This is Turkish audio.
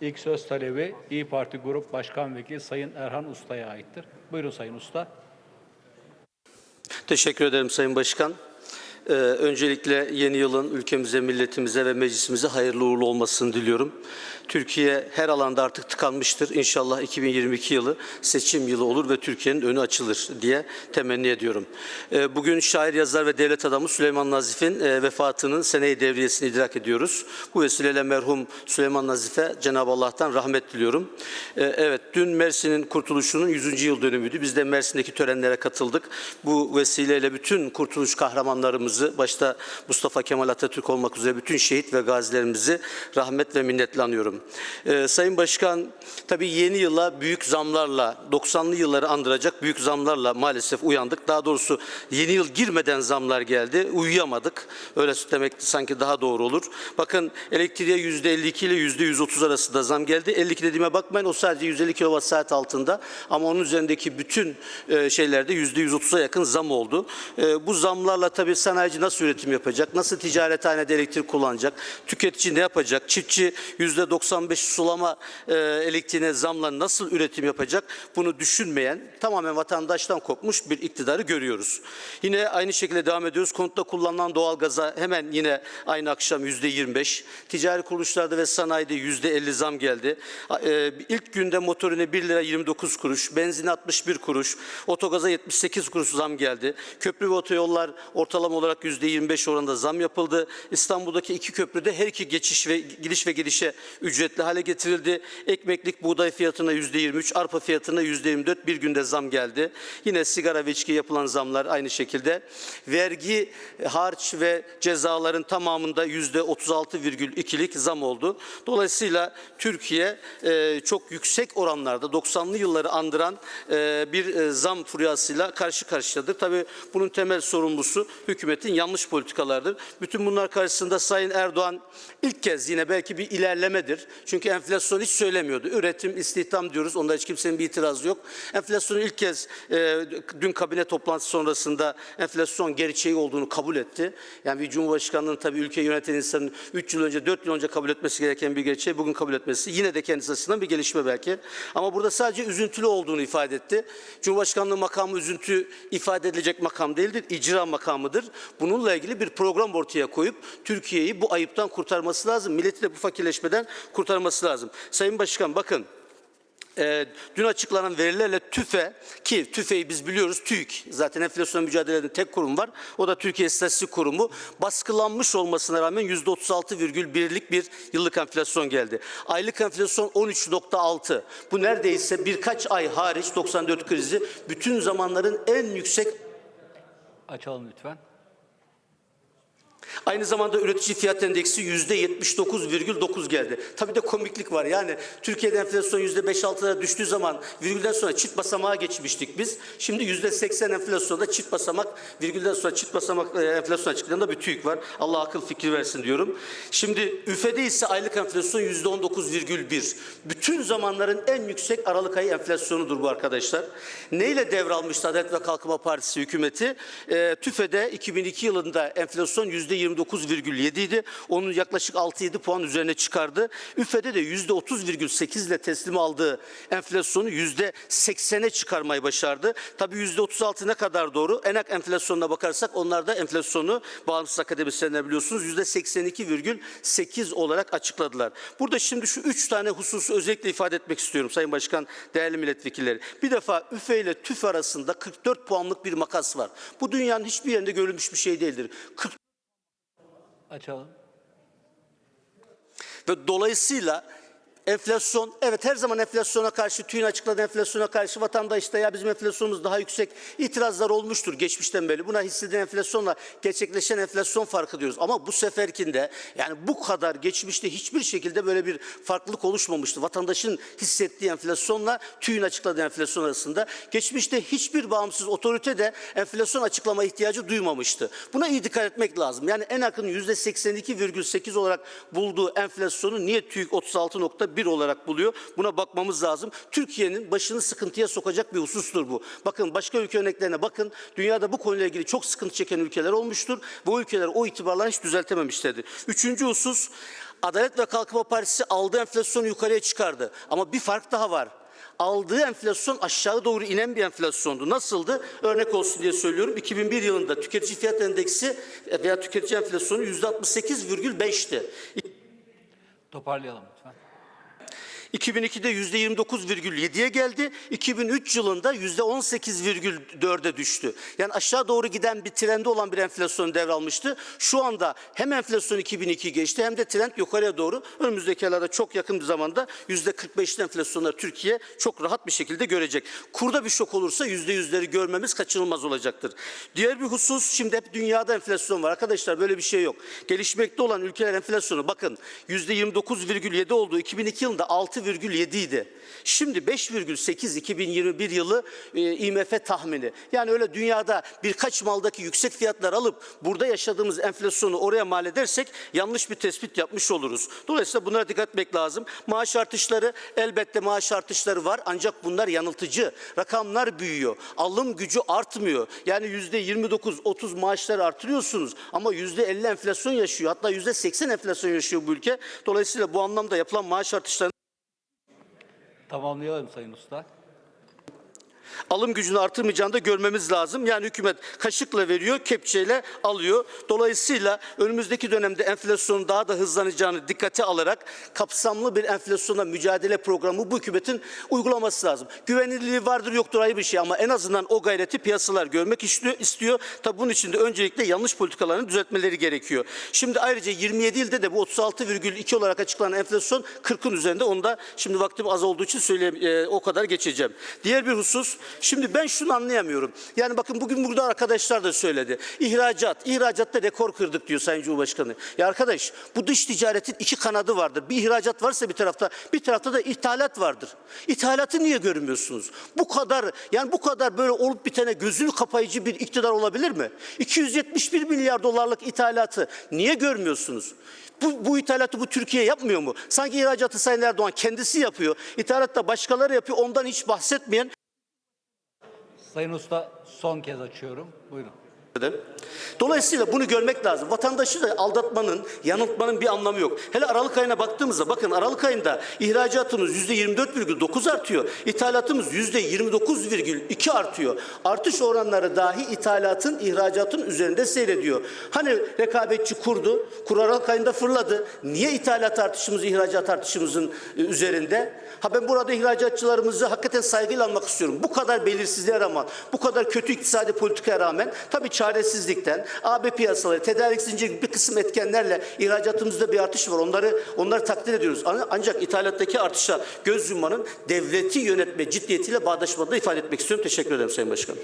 İlk söz talebi İyi Parti Grup Başkan Vekili Sayın Erhan Usta'ya aittir. Buyurun Sayın Usta. Teşekkür ederim Sayın Başkan. Ee, öncelikle yeni yılın ülkemize, milletimize ve meclisimize hayırlı uğurlu olmasını diliyorum. Türkiye her alanda artık tıkanmıştır. İnşallah 2022 yılı seçim yılı olur ve Türkiye'nin önü açılır diye temenni ediyorum. Ee, bugün şair, yazar ve devlet adamı Süleyman Nazif'in e, vefatının seneyi devriyesini idrak ediyoruz. Bu vesileyle merhum Süleyman Nazif'e Cenab-ı Allah'tan rahmet diliyorum. Ee, evet, dün Mersin'in kurtuluşunun 100. yıl dönümüydü. Biz de Mersin'deki törenlere katıldık. Bu vesileyle bütün kurtuluş kahramanlarımızı, başta Mustafa Kemal Atatürk olmak üzere bütün şehit ve gazilerimizi rahmet ve minnetle anıyorum. Ee, Sayın Başkan, tabii yeni yıla büyük zamlarla, 90'lı yılları andıracak büyük zamlarla maalesef uyandık. Daha doğrusu yeni yıl girmeden zamlar geldi. Uyuyamadık. Öyle demek sanki daha doğru olur. Bakın elektriğe %52 ile %130 arasında zam geldi. 52 dediğime bakmayın o sadece 150 kWh saat altında ama onun üzerindeki bütün e, şeylerde %130'a yakın zam oldu. E, bu zamlarla tabii sanayici nasıl üretim yapacak? Nasıl ticarethanede elektrik kullanacak? Tüketici ne yapacak? Çiftçi %95 sulama e, elektriğine zamla nasıl üretim yapacak? Bunu düşünmeyen tamamen vatandaştan kopmuş bir iktidarı görüyoruz. Yine aynı şekilde devam ediyoruz. Konutta kullanılan doğalgaza hemen yine aynı akşam %25. Ticari kuruluşlarda ve sanayide %50 zam geldi. E, ilk günde motorine 1 lira 29 kuruş, benzine 61 kuruş, otogaza 78 kuruş zam geldi. Köprü ve otoyollar ortalama olarak %25 oranında zam yapıldı. İstanbul'daki iki köprüde her iki geçiş ve gidiş ve gelişe ücretli hale getirildi. Ekmeklik buğday fiyatına %23, arpa fiyatına %24 bir günde zam geldi. Yine sigara ve içki yapılan zamlar aynı şekilde. Vergi, harç ve cezaların tamamında %36,2'lik zam oldu. Dolayısıyla Türkiye e, çok yüksek oranlarda 90'lı yılları andıran e, bir e, zam furyasıyla karşı karşıyadır. Tabii bunun temel sorumlusu hükümetin yanlış politikalardır. Bütün bunlar karşısında Sayın Erdoğan ilk kez yine belki bir ilerlemedir. Çünkü enflasyon hiç söylemiyordu. Üretim, istihdam diyoruz. Onda hiç kimsenin bir itirazı yok. Enflasyonu ilk kez e, dün kabine toplantısı sonrasında enflasyon gerçeği olduğunu kabul etti. Yani bir cumhurbaşkanının tabii ülke yöneten insanın 3 yıl önce 4 yıl önce kabul etmesi gereken bir gerçeği bugün kabul etmesi yine de kendisi açısından bir gelişme belki. Ama burada sadece üzüntülü olduğunu ifade etti. Cumhurbaşkanlığı makamı üzüntü ifade edilecek makam değildir. icra makamıdır. Bununla ilgili bir program ortaya koyup Türkiye'yi bu ayıptan kurtarması lazım. Milleti de bu fakirleşmeden kurtarması lazım. Sayın Başkan bakın e, dün açıklanan verilerle TÜFE ki TÜFE'yi biz biliyoruz TÜİK zaten enflasyon mücadele tek kurum var. O da Türkiye İstatistik Kurumu baskılanmış olmasına rağmen %36,1'lik bir yıllık enflasyon geldi. Aylık enflasyon 13.6. Bu neredeyse birkaç ay hariç 94 krizi bütün zamanların en yüksek Açalım lütfen. Aynı zamanda üretici fiyat endeksi yüzde 79,9 geldi. Tabii de komiklik var. Yani Türkiye'de enflasyon yüzde 5-6'lara düştüğü zaman virgülden sonra çift basamağa geçmiştik biz. Şimdi yüzde 80 enflasyonda çift basamak, virgülden sonra çift basamak e, enflasyon açıklarında bir TÜİK var. Allah akıl fikri versin diyorum. Şimdi üfede ise aylık enflasyon yüzde 19,1. Bütün zamanların en yüksek Aralık ayı enflasyonudur bu arkadaşlar. Neyle devralmıştı Adalet ve Kalkınma Partisi hükümeti? E, TÜFE'de 2002 yılında enflasyon yüzde %29,7 idi. Onun yaklaşık 6-7 puan üzerine çıkardı. Üfede de %30,8 ile teslim aldığı enflasyonu %80'e çıkarmayı başardı. Tabii %36 ne kadar doğru? Enak enflasyonuna bakarsak onlar da enflasyonu bağımsız akademisyenler biliyorsunuz %82,8 olarak açıkladılar. Burada şimdi şu üç tane hususu özellikle ifade etmek istiyorum Sayın Başkan, değerli milletvekilleri. Bir defa üfe ile tüf arasında 44 puanlık bir makas var. Bu dünyanın hiçbir yerinde görülmüş bir şey değildir. 40 Açalım. Ve dolayısıyla enflasyon, evet her zaman enflasyona karşı, TÜİ'nin açıkladığı enflasyona karşı vatandaş da ya bizim enflasyonumuz daha yüksek itirazlar olmuştur geçmişten beri. Buna hissedilen enflasyonla gerçekleşen enflasyon farkı diyoruz. Ama bu seferkinde yani bu kadar geçmişte hiçbir şekilde böyle bir farklılık oluşmamıştı. Vatandaşın hissettiği enflasyonla TÜİ'nin açıkladığı enflasyon arasında. Geçmişte hiçbir bağımsız otorite de enflasyon açıklama ihtiyacı duymamıştı. Buna iyi dikkat etmek lazım. Yani en yakın %82,8 olarak bulduğu enflasyonu niye TÜİK 36.1 olarak buluyor? Buna bakmamız lazım. Türkiye'nin başını sıkıntıya sokacak bir husustur bu. Bakın başka ülke örneklerine bakın. Dünyada bu konuyla ilgili çok sıkıntı çeken ülkeler olmuştur. Bu ülkeler o itibarla hiç düzeltememişlerdir. Üçüncü husus Adalet ve Kalkınma Partisi aldığı enflasyonu yukarıya çıkardı. Ama bir fark daha var. Aldığı enflasyon aşağı doğru inen bir enflasyondu. Nasıldı? Örnek olsun diye söylüyorum. 2001 yılında tüketici fiyat endeksi veya tüketici enflasyonu %68,5'ti. Toparlayalım. 2002'de %29,7'ye geldi. 2003 yılında %18,4'e düştü. Yani aşağı doğru giden bir trendi olan bir enflasyon devralmıştı. Şu anda hem enflasyon 2002 geçti hem de trend yukarıya doğru. Önümüzdeki aylarda çok yakın bir zamanda %45'li enflasyonlar Türkiye çok rahat bir şekilde görecek. Kurda bir şok olursa %100'leri görmemiz kaçınılmaz olacaktır. Diğer bir husus şimdi hep dünyada enflasyon var. Arkadaşlar böyle bir şey yok. Gelişmekte olan ülkeler enflasyonu bakın %29,7 olduğu 2002 yılında 6,7 idi. Şimdi 5,8 2021 yılı e, IMF tahmini. Yani öyle dünyada birkaç maldaki yüksek fiyatlar alıp burada yaşadığımız enflasyonu oraya mal edersek yanlış bir tespit yapmış oluruz. Dolayısıyla bunlara dikkat etmek lazım. Maaş artışları elbette maaş artışları var ancak bunlar yanıltıcı. Rakamlar büyüyor. Alım gücü artmıyor. Yani %29-30 maaşları artırıyorsunuz ama %50 enflasyon yaşıyor. Hatta %80 enflasyon yaşıyor bu ülke. Dolayısıyla bu anlamda yapılan maaş artışları Tamamlayalım Sayın Usta. Alım gücünü artırmayacağını da görmemiz lazım. Yani hükümet kaşıkla veriyor, kepçeyle alıyor. Dolayısıyla önümüzdeki dönemde enflasyonun daha da hızlanacağını dikkate alarak kapsamlı bir enflasyona mücadele programı bu hükümetin uygulaması lazım. Güvenilirliği vardır yoktur ayrı bir şey ama en azından o gayreti piyasalar görmek istiyor. istiyor. Tabii bunun için de öncelikle yanlış politikalarını düzeltmeleri gerekiyor. Şimdi ayrıca 27 ilde de bu 36,2 olarak açıklanan enflasyon 40'ın üzerinde. Onu da şimdi vaktim az olduğu için söyleyeyim, e, o kadar geçeceğim. Diğer bir husus, şimdi ben şunu anlayamıyorum. Yani bakın bugün burada arkadaşlar da söyledi. İhracat, ihracatta rekor kırdık diyor Sayın Cumhurbaşkanı. Ya arkadaş bu dış ticaretin iki kanadı vardır. Bir ihracat varsa bir tarafta, bir tarafta da ithalat vardır. İthalatı niye görmüyorsunuz? Bu kadar yani bu kadar böyle olup bitene gözünü kapayıcı bir iktidar olabilir mi? 271 milyar dolarlık ithalatı niye görmüyorsunuz? Bu, bu ithalatı bu Türkiye yapmıyor mu? Sanki ihracatı Sayın Erdoğan kendisi yapıyor. İthalatta başkaları yapıyor. Ondan hiç bahsetmeyen Sayın Usta son kez açıyorum. Buyurun. Dolayısıyla bunu görmek lazım. Vatandaşı da aldatmanın, yanıltmanın bir anlamı yok. Hele Aralık ayına baktığımızda bakın Aralık ayında ihracatımız %24,9 artıyor. İthalatımız %29,2 artıyor. Artış oranları dahi ithalatın, ihracatın üzerinde seyrediyor. Hani rekabetçi kurdu, kur Aralık ayında fırladı. Niye ithalat artışımız, ihracat artışımızın e, üzerinde? Ha ben burada ihracatçılarımızı hakikaten saygıyla almak istiyorum. Bu kadar belirsizliğe rağmen, bu kadar kötü iktisadi politikaya rağmen tabii çaresizlikten, AB piyasaları, tedarik zinciri bir kısım etkenlerle ihracatımızda bir artış var. Onları onları takdir ediyoruz. An- Ancak ithalattaki artışa göz yummanın devleti yönetme ciddiyetiyle bağdaşmadığını ifade etmek istiyorum. Teşekkür ederim Sayın Başkanım.